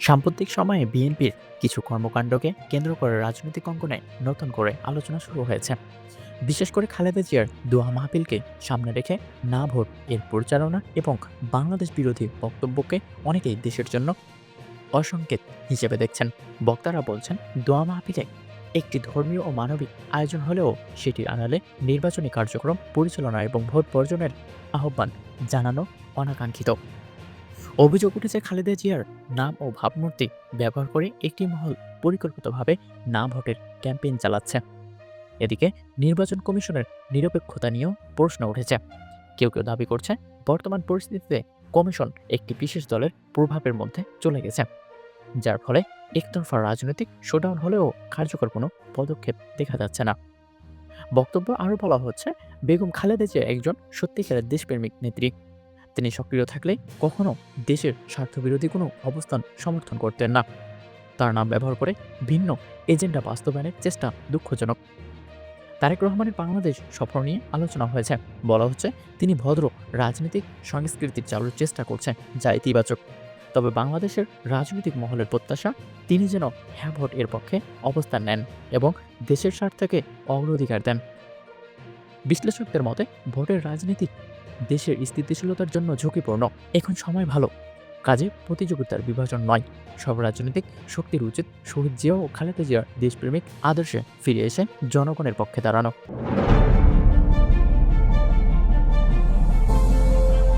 সাম্প্রতিক সময়ে বিএনপির কিছু কর্মকাণ্ডকে কেন্দ্র করে রাজনৈতিক অঙ্গনে নতুন করে আলোচনা শুরু হয়েছে। বিশেষ করে খালেদা জিয়ার দোয়া মাহফিলকে সামনে রেখে না ভোট এর পরিচালনা এবং বাংলাদেশ বিরোধী বক্তব্যকে অনেকেই দেশের জন্য অসংকেত হিসেবে দেখছেন। বক্তারা বলছেন, দোয়া মাহফিলে একটি ধর্মীয় ও মানবিক আয়োজন হলেও সেটির আড়ালে নির্বাচনী কার্যক্রম, পরিচালনা এবং ভোট বর্জনের আহ্বান জানানো অনাকাঙ্ক্ষিত। অভিযোগ উঠেছে খালেদা জিয়ার নাম ও ভাবমূর্তি ব্যবহার করে একটি মহল পরিকল্পিতভাবে না ভোটের ক্যাম্পেইন চালাচ্ছে। এদিকে নির্বাচন কমিশনের নিরপেক্ষতা নিয়েও প্রশ্ন উঠেছে। কেউ কেউ দাবি করছে, বর্তমান পরিস্থিতিতে কমিশন একটি বিশেষ দলের প্রভাবের মধ্যে চলে গেছে। যার ফলে একতরফা রাজনৈতিক শোডাউন হলেও কার্যকর কোনো পদক্ষেপ দেখা যাচ্ছে না। বক্তব্য আরও বলা হচ্ছে, বেগম খালেদা জিয়া একজন সত্যিকারের দেশপ্রেমিক নেত্রী। তিনি সক্রিয় থাকলে কখনো দেশের স্বার্থবিরোধী কোনো অবস্থান সমর্থন করতেন না। তার নাম ব্যবহার করে ভিন্ন এজেন্ডা বাস্তবায়নের চেষ্টা দুঃখজনক। তারেক রহমানের বাংলাদেশ সফর নিয়ে আলোচনা হয়েছে। বলা হচ্ছে, তিনি ভদ্র রাজনৈতিক সংস্কৃতির চালুর চেষ্টা করছেন, যা ইতিবাচক। তবে বাংলাদেশের রাজনৈতিক মহলের প্রত্যাশা, তিনি যেন হ্যাঁ ভোট এর পক্ষে অবস্থান নেন এবং দেশের স্বার্থকে অগ্রাধিকার দেন। বিশ্লেষকদের মতে, ভোটের রাজনীতি দেশের স্থিতিশীলতার জন্য ঝুঁকিপূর্ণ। এখন সময় ভালো। কাজে প্রতিযোগিতার বিভাজন নয়। সব রাজনৈতিক শক্তির উচিত শহীদ জিয়া ও খালেদা জিয়ার দেশপ্রেমিক আদর্শে ফিরে এসে জনগণের পক্ষে দাঁড়ানো।